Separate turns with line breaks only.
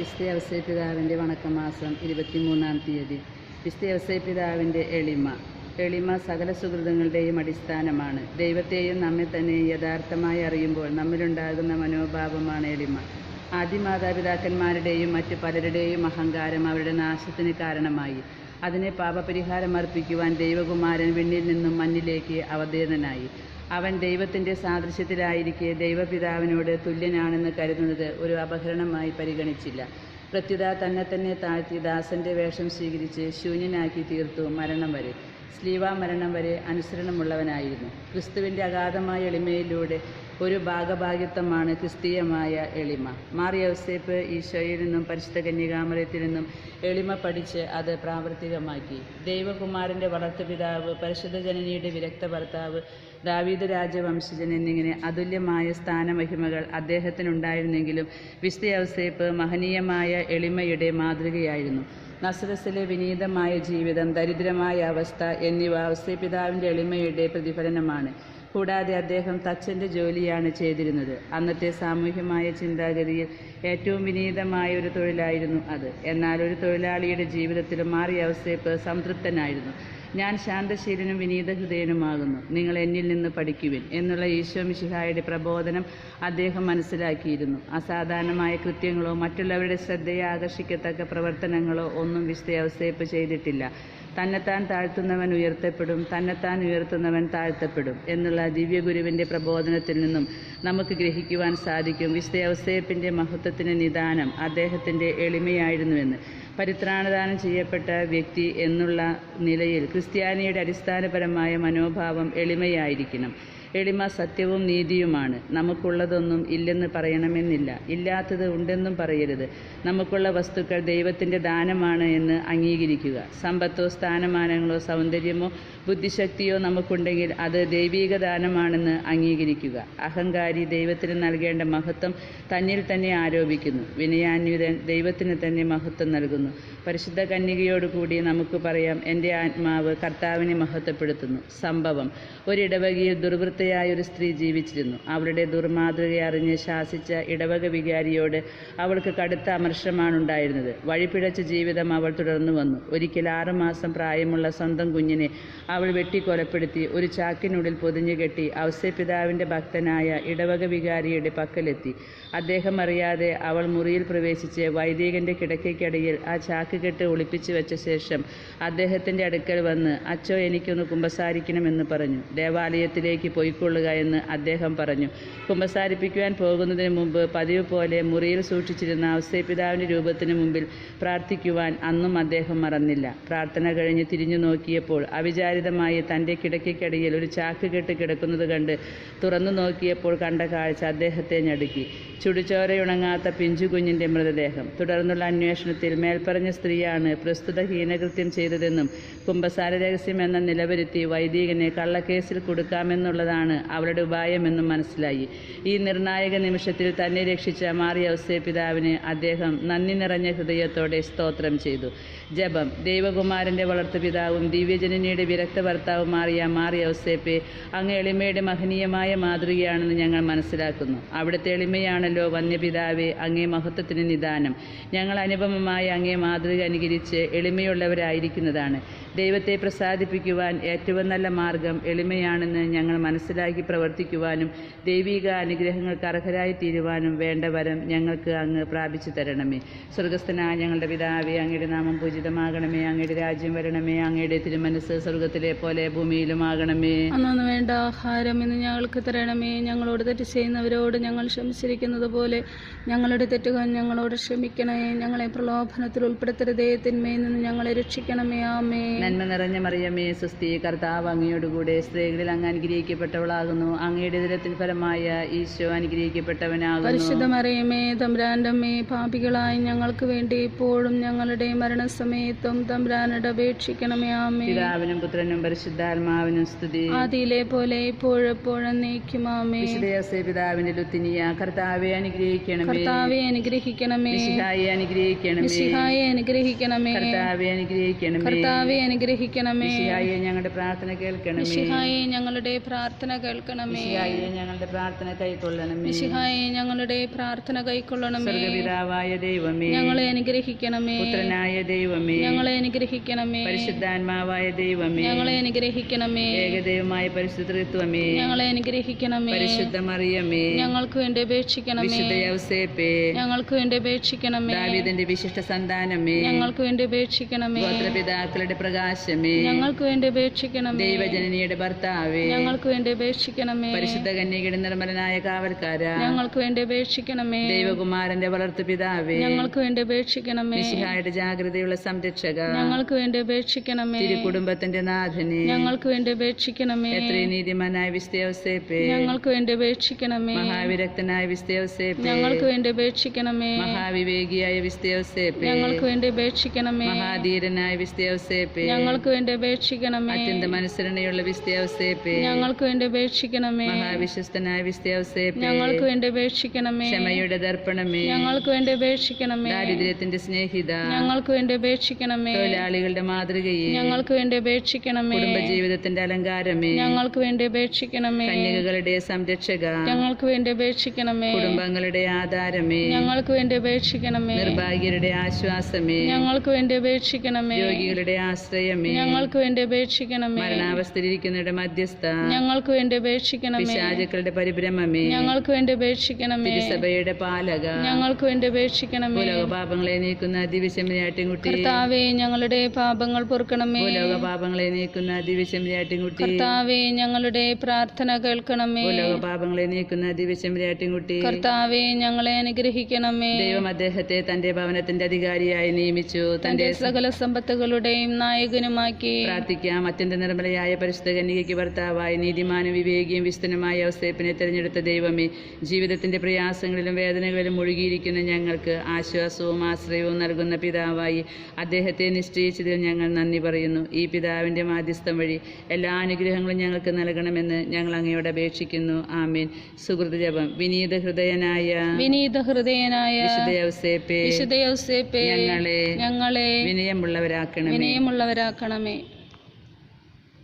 വിസ്തയവസയ പിതാവിന്റെ വണക്കമാസം ഇരുപത്തിമൂന്നാം തീയതി. പിസ്തി അവസൈ പിതാവിന്റെ എളിമ. എളിമ സകല സുഹൃതങ്ങളുടെയും അടിസ്ഥാനമാണ്. ദൈവത്തെയും നമ്മെ തന്നെ യഥാർത്ഥമായി അറിയുമ്പോൾ നമ്മിലുണ്ടാകുന്ന മനോഭാവമാണ് എളിമ. ആദിമാതാപിതാക്കന്മാരുടെയും മറ്റ് പലരുടെയും അഹങ്കാരം അവരുടെ നാശത്തിന് കാരണമായി. അതിനെ പാപപരിഹാരം അർപ്പിക്കുവാൻ ദൈവകുമാരൻ വിണ്ണിൽ നിന്നും മണ്ണിലേക്ക് അവതീർണനായി. അവൻ ദൈവത്തിന്റെ സാദൃശ്യത്തിലായിരിക്കെ ദൈവപിതാവിനോട് തുല്യനാണെന്ന് കരുതുന്നത് ഒരു അപഹരണമായി പരിഗണിച്ചില്ല. പ്രത്യുത തന്നെ തന്നെ താഴ്ത്തി ദാസന്റെ വേഷം സ്വീകരിച്ച് ശൂന്യനാക്കി തീർത്തു മരണം വരെ. സ്ലീവ മരണം വരെ അനുസരണമുള്ളവനായിരുന്നു. ക്രിസ്തുവിന്റെ അഗാധമായ എളിമയിലൂടെ ഒരു ഭാഗഭാഗ്യത്വമാണ് ക്രിസ്തീയമായ എളിമ. മാറിയൗസേപ്പ് ഈശോയിൽ നിന്നും പരിശുദ്ധ കന്യകാമരത്തിൽ നിന്നും എളിമ പഠിച്ച് അത് പ്രാവർത്തികമാക്കി. ദൈവകുമാരന്റെ വളർത്തുപിതാവ് പരിശുദ്ധ ജനനിയുടെ വിരക്ത ഭർത്താവ് ദാവീദ് രാജവംശജൻ എന്നിങ്ങനെ അതുല്യമായ സ്ഥാനമഹിമകൾ അദ്ദേഹത്തിനുണ്ടായിരുന്നെങ്കിലും വിശുദ്ധ ഔസേപ്പ് മഹനീയമായ എളിമയുടെ മാതൃകയായിരുന്നു. നസ്രസിലെ വിനീതമായ ജീവിതം ദരിദ്രമായ അവസ്ഥ എന്നിവ ഔസേപിതാവിന്റെ എളിമയുടെ പ്രതിഫലനമാണ്. കൂടാതെ അദ്ദേഹം തച്ചന്റെ ജോലിയാണ് ചെയ്തിരുന്നത്. അന്നത്തെ സാമൂഹ്യമായ ചിന്താഗതിയിൽ ഏറ്റവും വിനീതമായ ഒരു തൊഴിലായിരുന്നു അത്. എന്നാൽ ഒരു തൊഴിലാളിയുടെ ജീവിതത്തിൽ മാറിയ അവസ്ഥയപ്പ് സംതൃപ്തനായിരുന്നു. ഞാൻ ശാന്തശീലനും വിനീത ഹൃദയനുമാകുന്നു നിങ്ങൾ എന്നിൽ നിന്ന് പഠിക്കുവിൻ എന്നുള്ള ഈശോ മിശിഹായുടെ പ്രബോധനം അദ്ദേഹം മനസ്സിലാക്കിയിരുന്നു. അസാധാരണമായ കൃത്യങ്ങളോ മറ്റുള്ളവരുടെ ശ്രദ്ധയെ ആകർഷിക്കത്തക്ക പ്രവർത്തനങ്ങളോ ഒന്നും വിശുദ്ധ ചെയ്തിട്ടില്ല. തന്നെത്താൻ താഴ്ത്തുന്നവൻ ഉയർത്തപ്പെടും തന്നെത്താൻ ഉയർത്തുന്നവൻ താഴ്ത്തപ്പെടും എന്നുള്ള ദിവ്യഗുരുവിന്റെ പ്രബോധനത്തിൽ നിന്നും നമുക്ക് ഗ്രഹിക്കുവാൻ സാധിക്കും വിശുദ്ധ മഹത്വത്തിന് നിദാനം അദ്ദേഹത്തിന്റെ എളിമയായിരുന്നുവെന്ന്. പരിത്രാണദാനം ചെയ്യപ്പെട്ട വ്യക്തി എന്നുള്ള നിലയിൽ ക്രിസ്ത്യാനിയുടെ അടിസ്ഥാനപരമായ മനോഭാവം എളിമയായിരിക്കണം. എളിമ സത്യവും നീതിയുമാണ്. നമുക്കുള്ളതൊന്നും ഇല്ലെന്ന് പറയണമെന്നില്ല. ഇല്ലാത്തത് ഉണ്ടെന്നും പറയരുത്. നമുക്കുള്ള വസ്തുക്കൾ ദൈവത്തിന്റെ ദാനമാണ് എന്ന് അംഗീകരിക്കുക. സമ്പത്തോ സ്ഥാനമാനങ്ങളോ സൗന്ദര്യമോ ബുദ്ധിശക്തിയോ നമുക്കുണ്ടെങ്കിൽ അത് ദൈവീക ദാനമാണെന്ന് അംഗീകരിക്കുക. അഹങ്കാരി ദൈവത്തിന് നൽകേണ്ട മഹത്വം തന്നിൽ തന്നെ ആരോപിക്കുന്നു. വിനയാന്വിതൻ ദൈവത്തിന് തന്നെ മഹത്വം നൽകുന്നു. പരിശുദ്ധ കന്യകയോടുകൂടി നമുക്ക് പറയാം എന്റെ ആത്മാവ് കർത്താവിനെ മഹത്വപ്പെടുത്തുന്നു. സംഭവം. ഒരിടവകയിൽ ദുർവൃത്തയായ ഒരു സ്ത്രീ ജീവിച്ചിരുന്നു. അവളുടെ ദുർമാതൃക അറിഞ്ഞ് ശാസിച്ച ഇടവക വികാരിയോട് അവൾക്ക് കടുത്ത അമർഷമാണ് ഉണ്ടായിരുന്നത്. വഴിപിഴച്ച ജീവിതം അവൾ തുടർന്നു വന്നു. ഒരിക്കൽ ആറുമാസം പ്രായമുള്ള സ്വന്തം കുഞ്ഞിനെ അവൾ വെട്ടിക്കൊലപ്പെടുത്തി ഒരു ചാക്കിനുള്ളിൽ പൊതിഞ്ഞു കെട്ടി ഔസ്യപിതാവിന്റെ ഭക്തനായ ഇടവക വികാരിയുടെ പക്കലെത്തി. അദ്ദേഹം അറിയാതെ അവൾ മുറിയിൽ പ്രവേശിച്ച് വൈദികന്റെ കിടക്കയ്ക്കടിയിൽ ആ ചാക്ക് കെട്ട് ഒളിപ്പിച്ചു വെച്ച ശേഷം അദ്ദേഹത്തിന്റെ അടുക്കൽ വന്ന് അച്ചോ എനിക്കൊന്ന് കുമ്പസാരിക്കണമെന്ന് പറഞ്ഞു. ദേവാലയത്തിലേക്ക് പോയിക്കൊള്ളുക എന്ന് അദ്ദേഹം പറഞ്ഞു. കുമ്പസാരിപ്പിക്കുവാൻ പോകുന്നതിന് മുമ്പ് പതിവ് പോലെ മുറിയിൽ സൂക്ഷിച്ചിരുന്ന ഔസേപിതാവിന്റെ രൂപത്തിന് മുമ്പിൽ പ്രാർത്ഥിക്കുവാൻ അന്നും അദ്ദേഹം മറന്നില്ല. പ്രാർത്ഥന കഴിഞ്ഞ് തിരിഞ്ഞു നോക്കിയപ്പോൾ അവിചാരിതമായി തന്റെ കിടക്കയ്ക്കടിയിൽ ഒരു ചാക്ക് കെട്ട് കിടക്കുന്നത് കണ്ട് തുറന്നു നോക്കിയപ്പോൾ കണ്ട കാഴ്ച അദ്ദേഹത്തെ ഞടുക്കി. ചുടുചോരയുണങ്ങാത്ത പിഞ്ചു കുഞ്ഞിന്റെ മൃതദേഹം. തുടർന്നുള്ള അന്വേഷണത്തിൽ മേൽപ്പറഞ്ഞ സ്ത്രീയാണ് പ്രസ്തുത ഹീനകൃത്യം ചെയ്തതെന്നും കുമ്പസാര രഹസ്യം എന്ന നിലവരുത്തി വൈദികനെ കള്ളക്കേസിൽ കൊടുക്കാമെന്നുള്ളതാണ് അവളുടെ ഉപായമെന്നും മനസ്സിലായി. ഈ നിർണായക നിമിഷത്തിൽ തന്നെ രക്ഷിച്ച മാറിയ ഔസേ പിതാവിന് അദ്ദേഹം നന്ദി നിറഞ്ഞ ഹൃദയത്തോടെ സ്തോത്രം ചെയ്തു. ജപം. ദൈവകുമാരന്റെ വളർത്തുപിതാവും ദിവ്യജനനിയുടെ വിരക്ത ഭർത്താവും മാറിയ മാറിയ ഔസേപ്പെ അങ്ങ് എളിമയുടെ മഹനീയമായ മാതൃകയാണെന്ന് ഞങ്ങൾ മനസ്സിലാക്കുന്നു. അവിടുത്തെ എളിമയാണല്ലോ വന്യപിതാവെ അങ്ങേ മഹത്വത്തിന് നിദാനം. ഞങ്ങൾ അനുപമമായ അങ്ങേ മാതൃക അനുകരിച്ച് എളിമയുള്ളവരായിരിക്കുന്നതാണ്. ദൈവത്തെ പ്രസാദിപ്പിക്കുവാൻ ഏറ്റവും നല്ല മാർഗം എളിമയാണെന്ന് ഞങ്ങൾ മനസ്സിലാക്കി പ്രവർത്തിക്കുവാനും ദൈവിക അനുഗ്രഹങ്ങൾക്ക് അർഹരായി തീരുവാനും വേണ്ട വരം ഞങ്ങൾക്ക് അങ്ങ് പ്രാപിച്ചു തരണമേ. സ്വർഗസ്ഥനായ ഞങ്ങളുടെ പിതാവേ അങ്ങയുടെ നാമം പൂജിതമാകണമേ അങ്ങയുടെ രാജ്യം വരണമേ അങ്ങയുടെ തിരുമനസ് സ്വർഗത്തിലെ പോലെ ഭൂമിയിലുമാകണമേ.
അന്നു വേണ്ട ആഹാരം ഇന്ന് ഞങ്ങൾക്ക് തരണമേ. ഞങ്ങളോട് തെറ്റ് ചെയ്യുന്നവരോട് ഞങ്ങൾ ക്ഷമിച്ചിരിക്കുന്നത് പോലെ ഞങ്ങളുടെ തെറ്റുകൾ ഞങ്ങളോട് ക്ഷമിക്കണേ ഞങ്ങളെ പ്രലോഭനത്തിൽ ഉൾപ്പെടുത്തരുതേ. തിന്മയിൽ നിന്ന് ഞങ്ങളെ രക്ഷിക്കണമേ. ആമേ
നന്മ നിറഞ്ഞ മറിയമേ സുസ്ഥി കർത്താവ് അങ്ങയോടുകൂടെ സ്ത്രീകളിൽ അങ്ങ് അനുഗ്രഹിക്കപ്പെട്ടവളാകുന്നു. അങ്ങയുടെ ദിനത്തിൽ ഫലമായ ഈശോ അനുഗ്രഹിക്കപ്പെട്ടവനാകുന്നു.
പരിശുദ്ധ മറിയമേ തമ്പുരാന്റെ പാപികളായി ഞങ്ങൾക്ക് വേണ്ടി ഇപ്പോഴും ഞങ്ങളുടെ മരണസമയത്തും തമ്പുരാനോട് അപേക്ഷിക്കണമേ ആമേ
പിതാവിനും പുത്രനും പരിശുദ്ധാത്മാവിനും സ്തുതി.
ആദിയിലെ പോലെ ഇപ്പോഴെപ്പോഴും നീക്കും ആമേ
പിതാവിന്റെ ലുത്തിനിയ കർത്താവെ അനുഗ്രഹിക്കണമേ.
കർത്താവെ അനുഗ്രഹിക്കണമേ.
മിശിഹായെ അനുഗ്രഹിക്കണമേ.
മിശിഹായെ അനുഗ്രഹിക്കണമേ.
കർത്താവെ അനുഗ്രഹിക്കണമേ.
കർത്താവെ അനുഗ്രഹിക്കണമേ.
മിശിഹായെ ഞങ്ങളുടെ പ്രാർത്ഥന കേൾക്കണമേ.
മിശിഹായെ ഞങ്ങളുടെ പ്രാർത്ഥന പ്രാർത്ഥന കേൾക്കണമേ.
മിശിഹായെ ഞങ്ങളുടെ പ്രാർത്ഥന കൈക്കൊള്ളണമേ.
മിശിഹായെ ഞങ്ങളുടെ പ്രാർത്ഥന കൈക്കൊള്ളണമേ.
പിതാവായ ദൈവമേ.
ഞങ്ങളെ അനുഗ്രഹിക്കണമേ.
പുത്രനായ ദൈവമേ.
ഞങ്ങളെ അനുഗ്രഹിക്കണമേ.
പരിശുദ്ധാത്മാവായ ദൈവമേ.
ഞങ്ങളെ അനുഗ്രഹിക്കണമേ.
ഏകദൈവമായ പരിശുദ്ധത്വമേ.
ഞങ്ങളെ അനുഗ്രഹിക്കണമേ.
പരിശുദ്ധ മറിയമേ
ഞങ്ങൾക്ക് വേണ്ടി അപേക്ഷിക്കണമേ.
വിശുദ്ധ യൗസേപ്പേ.
ഞങ്ങൾക്ക് വേണ്ടി അപേക്ഷിക്കണമേ.
ദാവീദിന്റെ വിശിഷ്ട സന്താനമേ.
ഞങ്ങൾക്ക് വേണ്ടി അപേക്ഷിക്കണമേ.
ഗോത്രപിതാക്കളുടെ പ്രകാശമേ.
ഞങ്ങൾക്ക് വേണ്ടി അപേക്ഷിക്കണമേ.
ദൈവജനനിയുടെ ഭർത്താവേ.
ഞങ്ങൾക്ക് വേണ്ടി അപേക്ഷിക്കണമേ.
പരിശുദ്ധ കന്യകയുടെ നിർമ്മലനായ കാവൽക്കാര.
ഞങ്ങൾക്ക് വേണ്ടി അപേക്ഷിക്കണമേ.
ദൈവകുമാരന്റെ വളർത്തു പിതാവേ
ഞങ്ങൾക്ക് വേണ്ടി അപേക്ഷിക്കണമേ.
ജാഗ്രതയുള്ള സംരക്ഷക
ഞങ്ങൾക്ക് വേണ്ടി അപേക്ഷിക്കണമേ
തിരുകുടുംബത്തിന്റെ നാഥനെ
ഞങ്ങൾക്ക് വേണ്ടി അപേക്ഷിക്കണമേ
എത്രയും നീതിമാനായ വിസ്തയൗസേപ്പേ
ഞങ്ങൾക്ക് വേണ്ടി അപേക്ഷിക്കണമേ
മഹാവിരക്തനായ വിസ്തയൗസേപ്പേ
ഞങ്ങൾക്ക് വേണ്ടി അപേക്ഷിക്കണമേ
മഹാവിവേകിയായ വിസ്തയൗസേപ്പേ
ഞങ്ങൾക്ക് വേണ്ടി അപേക്ഷിക്കണമേ
മഹാധീരനായ വിസ്തയൗസേപ്പേ
ഞങ്ങൾക്ക് വേണ്ടി അപേക്ഷിക്കണമേ
അത്യന്ത മനസ്സരണയുള്ള വിസ്തയൗസേപ്പേ
ഞങ്ങൾക്ക് വേണ്ടി അപേക്ഷിക്കണമേ
മഹാവിശ്വസ്തനായ വിസ്തയൗസേപ്പേ
ഞങ്ങൾക്ക് വേണ്ടി അപേക്ഷിക്കണമേ
ക്ഷമയുടെ ദർപ്പണമേ
ഞങ്ങൾക്ക് വേണ്ടി അപേക്ഷിക്കണമേ
ദാരിദ്ര്യത്തിന്റെ സ്നേഹിത
ഞങ്ങൾക്ക് വേണ്ടി അപേക്ഷിക്കണമേ.
തൊഴിലാളികളുടെ മാതൃകയെ
ഞങ്ങൾക്ക് വേണ്ടി അപേക്ഷിക്കണമേ.
കുടുംബജീവിതത്തിന്റെ അലങ്കാരമേ
ഞങ്ങൾക്ക് വേണ്ടി അപേക്ഷിക്കണമേ.
കന്യകകളുടെ സംരക്ഷക
ഞങ്ങൾക്ക് വേണ്ടി അപേക്ഷിക്കണമേ.
കുടുംബങ്ങളുടെ ആധാരമേ
ഞങ്ങൾക്ക് വേണ്ടി അപേക്ഷിക്കണമേ.
നിർഭാഗ്യരുടെ ആശ്വാസമേ
ഞങ്ങൾക്ക് വേണ്ടി അപേക്ഷിക്കണമേ.
രോഗികളുടെ ആശ്രയമേ
ഞങ്ങൾക്ക് വേണ്ടി അപേക്ഷിക്കണമേ.
മരണാവസ്ഥയിലിരിക്കുന്നവരുടെ മധ്യസ്ഥ
ഞങ്ങൾക്ക് വേണ്ടി അപേക്ഷിക്കണമേ.
പിശാചുക്കളുടെ പരിഭ്രമമേ
ഞങ്ങൾക്ക് വേണ്ടി അപേക്ഷിക്കണമേ.
സഭയുടെ പാലക
ഞങ്ങൾക്ക് വേണ്ടി അപേക്ഷിക്കണമേ.
ലോകപാപങ്ങളെ നീക്കുന്ന ദിവ്യശമരിയാട്ടിൻകുട്ടി
കർത്താവേ ഞങ്ങളുടെ പാപങ്ങൾ പൊറുക്കണമേ.
ലോക പാപങ്ങളെ നീക്കുന്ന ദിവ്യശമരിയാട്ടിൻകുട്ടി
കർത്താവേ ഞങ്ങളുടെ പ്രാർത്ഥന കേൾക്കണമേ.
ലോക പാപങ്ങളെ നീക്കുന്ന ദിവ്യശമരിയാട്ടിൻകുട്ടി
കർത്താവേ ഞങ്ങളെ അനുഗ്രഹിക്കണമേ.
ദൈവം അദ്ദേഹത്തെ തന്റെ ഭവനത്തിന്റെ അധികാരിയായി നിയമിച്ചു. തന്റെ
സകല സമ്പത്തുകളുടെയും നായകനുമാക്കി.
പ്രാർത്ഥിക്കാം. അത്യന്ത നിർമ്മലയായ പരിശുദ്ധ കന്യകയ്ക്ക് ഭർത്താവായി നീതിമാനും വിവേകിയും വിസ്തനുമായ അവസ്ഥയപ്പിനെ തെരഞ്ഞെടുത്ത ദൈവമേ ജീവിതത്തിന്റെ പ്രയാസങ്ങളിലും വേദനകളിലും മുഴുകിയിരിക്കുന്ന ഞങ്ങൾക്ക് ആശ്വാസവും ആശ്രയവും നൽകുന്ന പിതാവായി അദ്ദേഹത്തെ നിശ്ചയിച്ചതിൽ ഞങ്ങൾ നന്ദി പറയുന്നു. ഈ പിതാവിന്റെ മാധ്യസ്ഥം വഴി എല്ലാ അനുഗ്രഹങ്ങളും ഞങ്ങൾക്ക് നൽകണമെന്ന് ഞങ്ങൾ അങ്ങയോട് അപേക്ഷിക്കുന്നു. ആമീൻ. സുഹൃത് ജപം. വിനീത ഹൃദയനായ
വിനീത ഹൃദയനായ
വിശുദ്ധ ഞങ്ങളെ
ഞങ്ങളെ
വിനയമുള്ളവരാക്കണമേ.
വിനയമുള്ളവരാക്കണമേ.